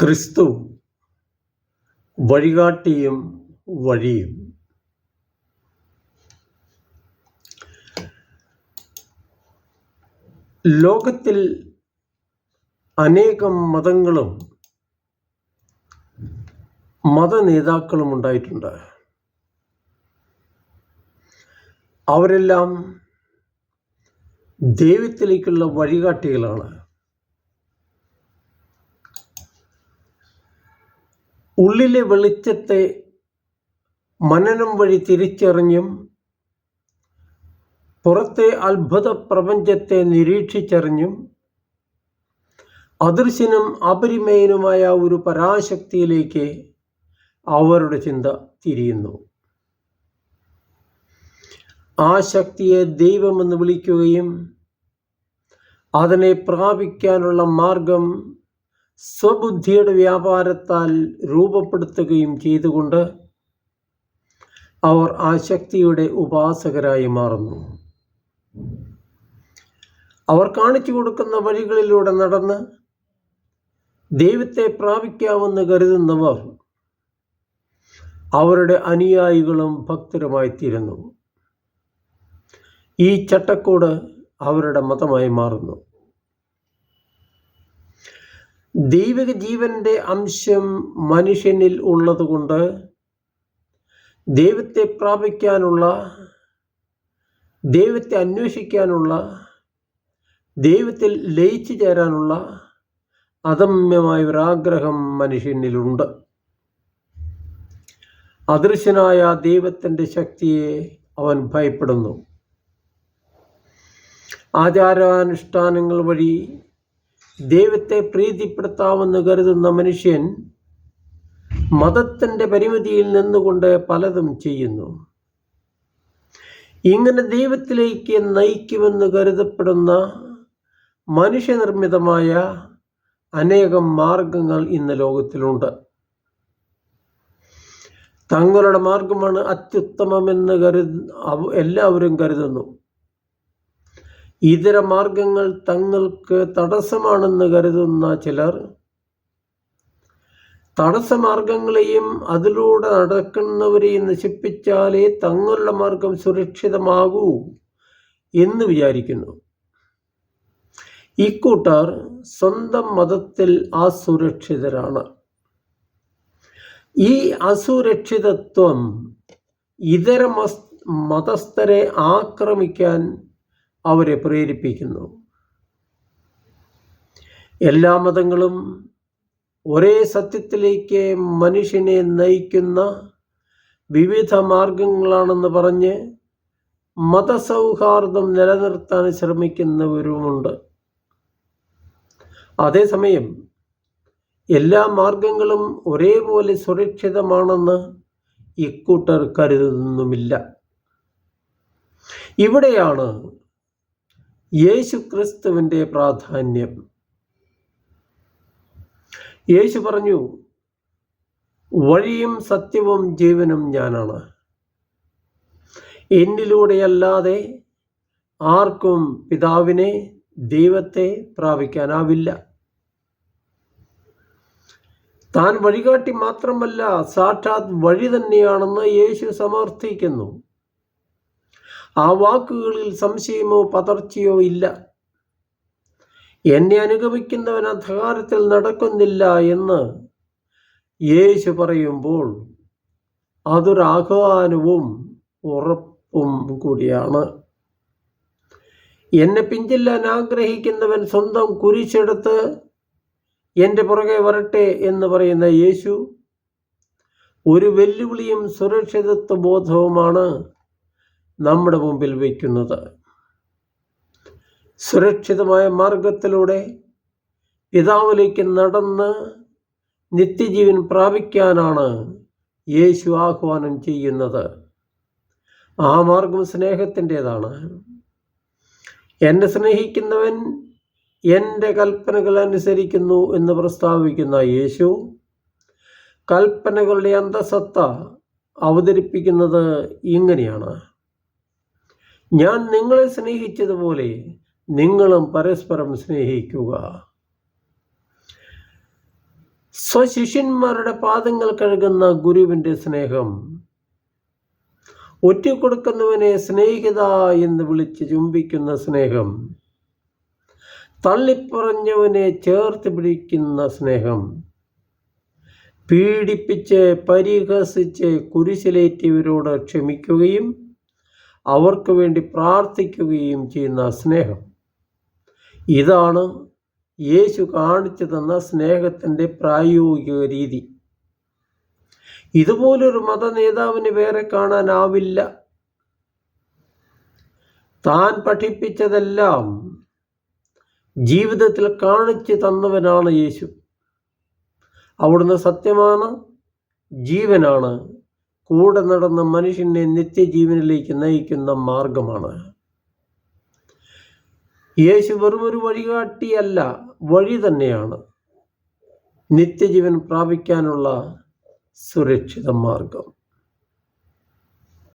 ക്രിസ്തു വഴികാട്ടിയും വഴിയും. ലോകത്തിൽ അനേകം മതങ്ങളും മതനേതാക്കളും ഉണ്ടായിട്ടുണ്ട്. അവരെല്ലാം ദൈവത്തിലേക്കുള്ള വഴികാട്ടികളാണ്. ഉള്ളിലെ വെളിച്ചത്തെ മനനം വഴി തിരിച്ചറിഞ്ഞും പുറത്തെ അത്ഭുത പ്രപഞ്ചത്തെ നിരീക്ഷിച്ചറിഞ്ഞും അദൃശ്യനും അപരിമേയനുമായ ഒരു പരാശക്തിയിലേക്ക് അവരുടെ ചിന്ത തിരിയുന്നു. ആ ശക്തിയെ ദൈവമെന്ന് വിളിക്കുകയും അതിനെ പ്രാപിക്കാനുള്ള മാർഗം സ്വബുദ്ധിയുടെ വ്യാപാരത്താൽ രൂപപ്പെടുത്തുകയും ചെയ്തുകൊണ്ട് അവർ ആ ശക്തിയുടെ ഉപാസകരായി മാറുന്നു. അവർ കാണിച്ചു കൊടുക്കുന്ന വഴികളിലൂടെ നടന്ന് ദൈവത്തെ പ്രാപിക്കാമെന്ന് കരുതുന്നവർ അവരുടെ അനുയായികളും ഭക്തരുമായി തീരുന്നു. ഈ ചട്ടക്കൂട് അവരുടെ മതമായി മാറുന്നു. ദൈവിക ജീവന്റെ അംശം മനുഷ്യനിൽ ഉള്ളതുകൊണ്ട് ദൈവത്തെ പ്രാപിക്കാനുള്ള ദൈവത്തെ അന്വേഷിക്കാനുള്ള ദൈവത്തിൽ ലയിച്ചു ചേരാനുള്ള അദമ്യമായ ഒരാഗ്രഹം മനുഷ്യനിലുണ്ട്. അദൃശ്യനായ ദൈവത്തിന്റെ ശക്തിയെ അവൻ ഭയപ്പെടുന്നു. ആചാരാനുഷ്ഠാനങ്ങൾ വഴി ദൈവത്തെ പ്രീതിപ്പെടുത്താമെന്ന് കരുതുന്ന മനുഷ്യൻ മതത്തിന്റെ പരിമിതിയിൽ നിന്നുകൊണ്ട് പലതും ചെയ്യുന്നു. ഇങ്ങനെ ദൈവത്തിലേക്ക് നയിക്കുമെന്ന് കരുതപ്പെടുന്ന മനുഷ്യനിർമ്മിതമായ അനേകം മാർഗങ്ങൾ ഇന്ന് ലോകത്തിലുണ്ട്. തങ്ങളുടെ മാർഗമാണ് അത്യുത്തമമെന്ന് കരുത് എല്ലാവരും കരുതുന്നു. ഇതര മാർഗങ്ങൾ തങ്ങൾക്ക് തടസ്സമാണെന്ന് കരുതുന്ന ചിലർ തടസ്സമാർഗങ്ങളെയും അതിലൂടെ നടക്കുന്നവരെയും നശിപ്പിച്ചാലേ തങ്ങളുടെ മാർഗം സുരക്ഷിതമാകൂ എന്ന് വിചാരിക്കുന്നു. ഇക്കൂട്ടർ സ്വന്തം മതത്തിൽ അസുരക്ഷിതരാണ്. ഈ അസുരക്ഷിതത്വം ഇതര മതസ്ഥരെ ആക്രമിക്കാൻ അവരെ പ്രേരിപ്പിക്കുന്നു. എല്ലാ മതങ്ങളും ഒരേ സത്യത്തിലേക്ക് മനുഷ്യനെ നയിക്കുന്ന വിവിധ മാർഗങ്ങളാണെന്ന് പറഞ്ഞ് മതസൗഹാർദ്ദം നിലനിർത്താൻ ശ്രമിക്കുന്നവരുമുണ്ട്. അതേസമയം എല്ലാ മാർഗങ്ങളും ഒരേപോലെ സുരക്ഷിതമാണെന്ന് ഇക്കൂട്ടർ കരുതുന്നുമില്ല. ഇവിടെയാണ് യേശു ക്രിസ്തുവിന്റെ പ്രാധാന്യം. യേശു പറഞ്ഞു വഴിയും സത്യവും ജീവനും ഞാനാണ്. എന്നിലൂടെയല്ലാതെ ആർക്കും പിതാവിനെ ദൈവത്തെ പ്രാപിക്കാനാവില്ല. താൻ വഴികാട്ടി മാത്രമല്ല സാക്ഷാത് വഴി തന്നെയാണെന്ന് യേശു സമർത്ഥിക്കുന്നു. ആ വാക്കുകളിൽ സംശയമോ പതർച്ചയോ ഇല്ല. എന്നെ അനുഗമിക്കുന്നവൻ അധികാരത്തിൽ നടക്കുന്നില്ല എന്ന് യേശു പറയുമ്പോൾ അതൊരാഹ്വാനവും ഉറപ്പും കൂടിയാണ്. എന്നെ പിഞ്ചില്ലാൻ ആഗ്രഹിക്കുന്നവൻ സ്വന്തം കുരിശെടുത്ത് എന്റെ പുറകെ വരട്ടെ എന്ന് പറയുന്ന യേശു ഒരു വെല്ലുവിളിയും സുരക്ഷിതത്വ ബോധവുമാണ്. നമ്മുടെ മുമ്പിൽ വയ്ക്കുന്നത്. സുരക്ഷിതമായ മാർഗത്തിലൂടെ പിതാവിലേക്ക് നടന്ന് നിത്യജീവൻ പ്രാപിക്കാനാണ് യേശു ആഹ്വാനം ചെയ്യുന്നത്. ആ മാർഗം സ്നേഹത്തിന്റെതാണ്. എന്നെ സ്നേഹിക്കുന്നവൻ എന്റെ കൽപ്പനകൾ അനുസരിക്കുന്നു എന്ന് പ്രസ്താവിക്കുന്ന യേശു കൽപ്പനകളുടെ അന്തസത്ത അവതരിപ്പിക്കുന്നത് ഇങ്ങനെയാണ്. ഞാൻ നിങ്ങളെ സ്നേഹിച്ചതുപോലെ നിങ്ങളും പരസ്പരം സ്നേഹിക്കുക. സ്വശിഷ്യന്മാരുടെ പാദങ്ങൾ കഴുകുന്ന ഗുരുവിന്റെ സ്നേഹം. ഒറ്റിക്കൊടുക്കുന്നവനെ സ്നേഹിത എന്ന് വിളിച്ച് ചുംബിക്കുന്ന സ്നേഹം. തള്ളിപ്പറഞ്ഞവനെ ചേർത്ത് പിടിക്കുന്ന സ്നേഹം. പീഡിപ്പിച്ച് പരിഹസിച്ച് കുരിശിലേറ്റിയവരോട് ക്ഷമിക്കുകയും അവർക്ക് വേണ്ടി പ്രാർത്ഥിക്കുകയും ചെയ്യുന്ന സ്നേഹം. ഇതാണ് യേശു കാണിച്ചു തന്ന സ്നേഹത്തിന്റെ പ്രായോഗിക രീതി. ഇതുപോലൊരു മത നേതാവിന് വേറെ കാണാനാവില്ല. താൻ പഠിപ്പിച്ചതെല്ലാം ജീവിതത്തിൽ കാണിച്ചു തന്നവനാണ് യേശു. അവിടുന്ന് സത്യമാണ് ജീവനാണ് കൂടെ നടന്ന മനുഷ്യനെ നിത്യജീവനിലേക്ക് നയിക്കുന്ന മാർഗമാണ്. യേശു വെറും ഒരു വഴികാട്ടിയല്ല വഴി തന്നെയാണ്. നിത്യജീവൻ പ്രാപിക്കാനുള്ള സുരക്ഷിത മാർഗം.